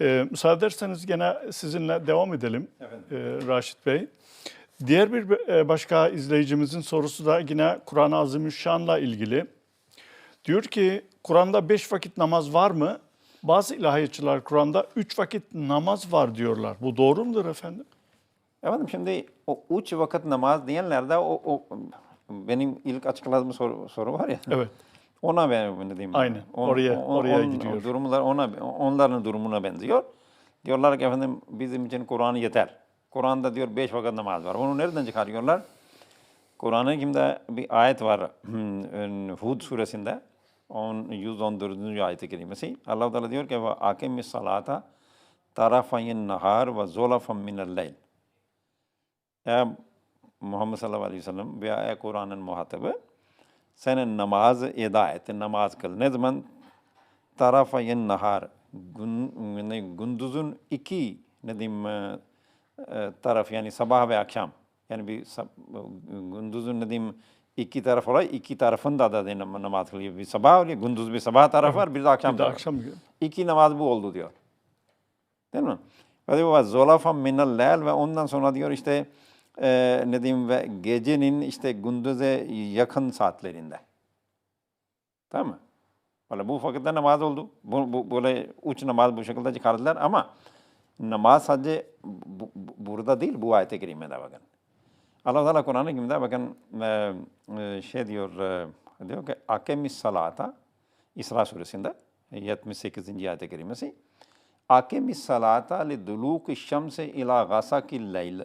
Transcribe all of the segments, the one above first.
Ee, müsaade ederseniz gene sizinle devam edelim ee, Raşit Bey. Diğer bir e, başka izleyicimizin sorusu da yine Kur'an-ı Azimüşşan'la ilgili. Diyor ki Kur'an'da beş vakit namaz var mı? Bazı ilahiyatçılar Kur'an'da üç vakit namaz var diyorlar. Bu doğru mudur efendim? Efendim şimdi o üç vakit namaz diyenlerde o, o benim ilk açıkladığım soru, soru var ya. Evet. Ona ben ne diyeyim? Aynen, oraya- oraya gidiyor. Durumlar ona onların durumuna benziyor. Diyorlar ki efendim bizim için Kur'an yeter. Kur'an'da diyor beş vakit namaz var. Onu nereden çıkarıyorlar? Kur'an-ı Kerim'de bir ayet var Hud suresinde. On, 114. ayet-i kerimesi. Allah Teala diyor ki salata tarafayin nahar ve zolafan minel leyl. Ey Muhammed sallallahu aleyhi ve sellem veya ey Kur'an'ın muhatabı senin namaz eda et, namaz kıl. Ne zaman? Tarafayin nahar, gün, gündüzün iki ne diyeyim, e, e, taraf yani sabah ve akşam. Yani bir gündüzün ne diyeyim iki taraf olay, iki tarafında da de nam- namaz kılıyor. Bir sabah oluyor, gündüz bir sabah tarafı var, bir de akşam Bir de akşam gibi. İki namaz bu oldu diyor. Değil mi? Ve diyor zolafan minel leyl ve ondan sonra diyor işte e, ne diyeyim ve gecenin işte gündüze yakın saatlerinde. Tamam mı? Böyle bu vakitte namaz oldu. Bu, bu, böyle üç namaz bu şekilde çıkardılar ama namaz sadece bu, bu- burada değil bu ayet-i kerimede bakın. Allah Teala Kur'an-ı Kerim'de bakın e, e, şey diyor e, diyor ki akemis salata İsra suresinde 78. ayet-i kerimesi akemis salata li duluki şemse ila gasakil leyl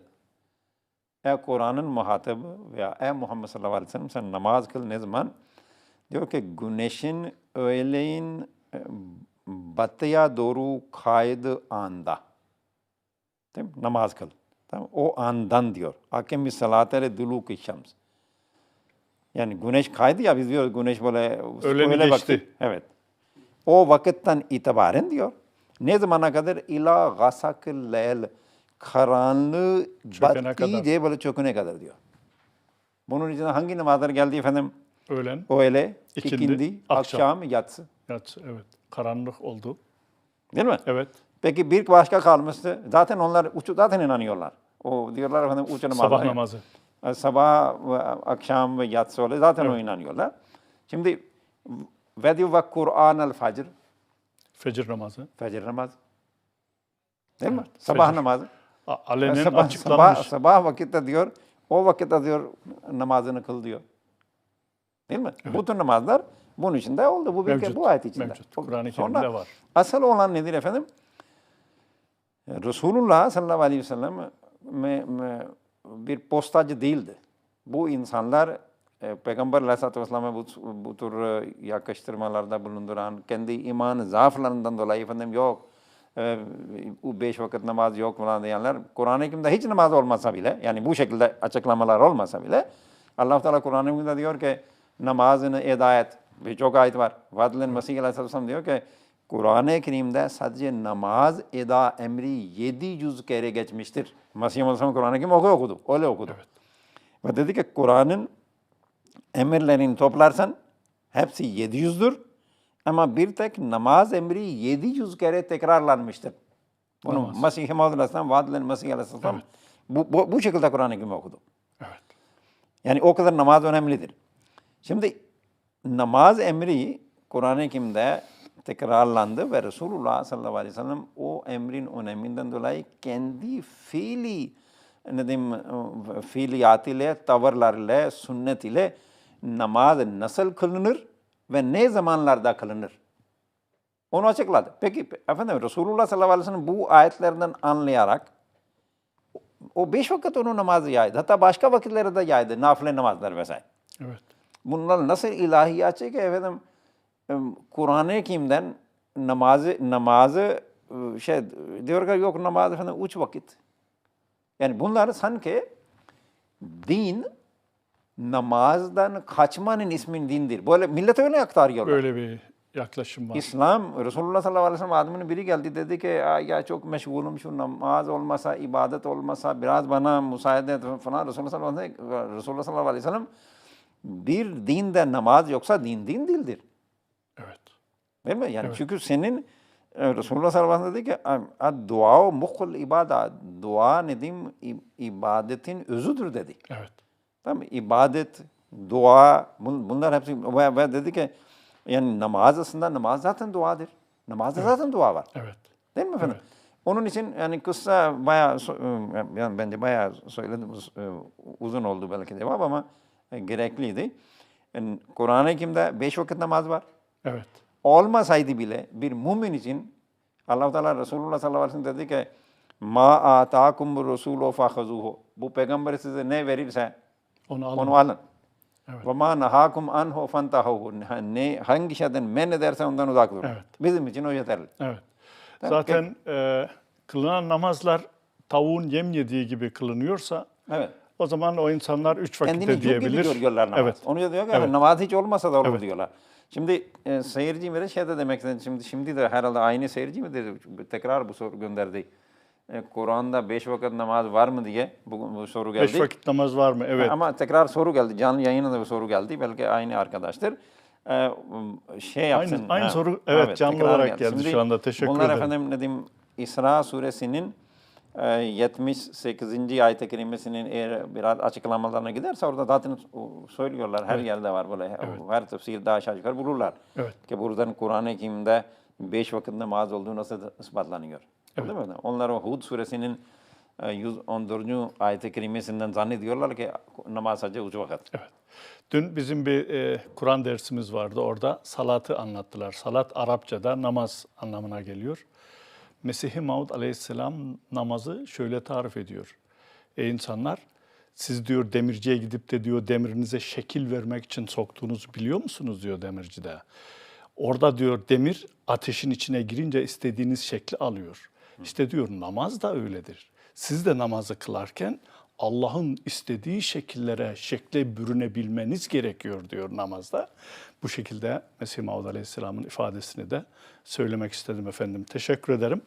Ey Kur'an'ın muhatabı veya ey Muhammed sallallahu aleyhi ve sellem sen namaz kıl ne zaman? Diyor ki güneşin öğleyin e, batıya doğru kaydı anda. Değil mi? Namaz kıl. Tamam. O andan diyor. Hakem bir salatele duluki şems. Yani güneş kaydı ya biz diyoruz güneş böyle Öğleni öğle geçti. vakti. Evet. O vakitten itibaren diyor. Ne zamana kadar ila gasakil leyl karanlığı Çökene bat, kadar. iyice böyle çökene kadar diyor. Bunun için hangi namazlar geldi efendim? Öğlen, Öğle, İkindi, ikindi, akşam. akşam, yatsı. yatsı, evet. Karanlık oldu. Değil mi? Evet. Peki bir başka kalmıştı. Zaten onlar uçu zaten inanıyorlar. O diyorlar efendim uç namazlar. Sabah namazı. E, Sabah ve akşam ve yatsı oluyor. Zaten o inanıyorlar. Şimdi ve diyor ve Kur'an el facr. Fecir namazı. Fecr namazı. Değil mi? Sabah fecr. namazı. Alenen sabah, sabah, açıklanmış. sabah vakitte diyor, o vakitte diyor namazını kıl diyor. Değil mi? Bu tür namazlar bunun içinde oldu. Bu Mevcut, bu ayet içinde. mevcut. Kur'an-ı Kerim'de var. Asıl olan nedir efendim? Resulullah sallallahu aleyhi ve sellem me- me- bir postacı değildi. Bu insanlar e, Peygamber aleyhissalatü vesselam'a bu, bu tür e, yakıştırmalarda bulunduran, kendi iman zaaflarından dolayı efendim yok, bu beş vakit namaz yok falan diyenler, Kur'an-ı Kerim'de hiç namaz olmasa bile, yani bu şekilde açıklamalar olmasa bile, allah Teala Kur'an-ı Kerim'de diyor ki, namazını eda et. Birçok ayet var. Vadil'in Mesih Aleyhisselatü Vesselam diyor ki, Kur'an-ı Kerim'de sadece namaz eda emri 700 kere geçmiştir. Mesih Aleyhisselam Kur'an-ı Kerim oku okudu. Öyle okudu. Ve dedi ki Kur'an'ın emirlerini toplarsan hepsi 700'dür. Ama bir tek namaz emri 700 kere tekrarlanmıştır. Bunu Namaz. Mesih Maud Aleyhisselam, Vadil'in Mesih Aleyhisselam bu, bu, bu şekilde Kur'an-ı Kerim okudu. Evet. Yani o kadar namaz önemlidir. Şimdi namaz emri Kur'an-ı Kerim'de tekrarlandı ve Resulullah sallallahu aleyhi ve sellem o emrin öneminden dolayı kendi fiili ne diyeyim fiiliyat ile, tavırlar ile, sünnet ile namaz nasıl kılınır ve ne zamanlarda kılınır? Onu açıkladı. Peki efendim Resulullah sallallahu aleyhi ve sellem bu ayetlerden anlayarak o beş vakit onun namazı yaydı. Hatta başka vakitlere de yaydı. Nafile namazlar vesaire. Evet. Bunlar nasıl ilahiyatçı ki efendim Kur'an-ı Kerim'den namazı namazı e, şey diyor ki yok namaz efendim üç vakit. Yani bunlar sanki din namazdan kaçmanın ismin dindir. Böyle millet öyle aktarıyorlar. Böyle bir yaklaşım var. İslam, Resulullah sallallahu aleyhi ve sellem adamın biri geldi dedi ki "Ya- çok meşgulüm şu namaz olmasa, ibadet olmasa biraz bana müsaade et falan. Resulullah sallallahu aleyhi ve sellem, Resulullah sallallahu aleyhi ve sellem bir dinde namaz yoksa din din değildir. Evet. Değil mi? Yani çünkü senin e, Resulullah sallallahu aleyhi ve sellem dedi ki "Ad dua mukhul ibada. Dua ne diyeyim ibadetin özüdür dedi. Evet. Tamam? İbadet, dua bun- bunlar hepsi ve, ve dedi ki yani namaz aslında namaz zaten duadır. Namazda zaten dua var. Evet. Değil mi efendim? Onun için yani kısa bayağı e, yani bence bayağı söyledim e, uzun oldu belki cevap ama e, gerekliydi. Yani Kur'an-ı Kerim'de beş vakit namaz var. Evet. Olmasaydı bile bir mümin için Allah Teala Resulullah sallallahu aleyhi ve sellem dedi ki ma ataakum rasulu fahazuhu. Bu peygamber size ne verirse Onu alın. onu alın. Evet. Ve ma nahakum anhu fantahu. Ne hangi şeyden men ederse ondan uzak durun. Evet. Bizim için o yeterli. Evet. Tamam, Zaten e, kılınan namazlar tavuğun yem yediği gibi kılınıyorsa Evet. o zaman o insanlar üç vakit Kendini de yük gibi diyebilir. görüyorlar namaz. Evet. Onu diyor ki Evet. namaz hiç olmasa da olur Evet. diyorlar. Şimdi e, seyirci mi de şey de demek. Şimdi, şimdi de herhalde aynı seyirci mi dedi? Tekrar bu soru gönderdi. E, Kur'an'da beş vakit namaz var mı diye bu, bu soru geldi. Beş vakit namaz var mı? Evet. Ama tekrar soru geldi. Canlı yayına da bir soru geldi. Belki aynı arkadaştır. Ee, şey yapsın. aynı soru, evet, canlı tekrar olarak geldi şu anda. Teşekkür bunlar ederim. efendim ne diyeyim İsra suresinin e, 78. ayet-i kerimesinin eğer biraz açıklamalarına giderse orada zaten söylüyorlar. Her yerde var böyle. Her tefsirde aşağı yukarı bulurlar. Evet. Ki buradan Kur'an-ı Kerim'de beş vakit namaz olduğu nasıl ispatlanıyor. Değil mi? Onlar o Hud suresinin e, 114. ayet-i kerimesinden zannediyorlar ki namaz sadece üç vakit. Evet. Dün bizim bir e, Kur'an dersimiz vardı. Orada salatı anlattılar. Salat Arapçada namaz anlamına geliyor. Mesih-i Maud aleyhisselam namazı şöyle tarif ediyor. Ey insanlar siz diyor demirciye gidip de diyor demirinize şekil vermek için soktuğunuzu biliyor musunuz diyor demircide. Orada diyor demir ateşin içine girince istediğiniz şekli alıyor. İşte diyor namaz da öyledir. Siz de namazı kılarken Allah'ın istediği şekillere, şekle bürünebilmeniz gerekiyor diyor namazda. Bu şekilde Mesih Maud Aleyhisselam'ın ifadesini de söylemek istedim efendim. Teşekkür ederim.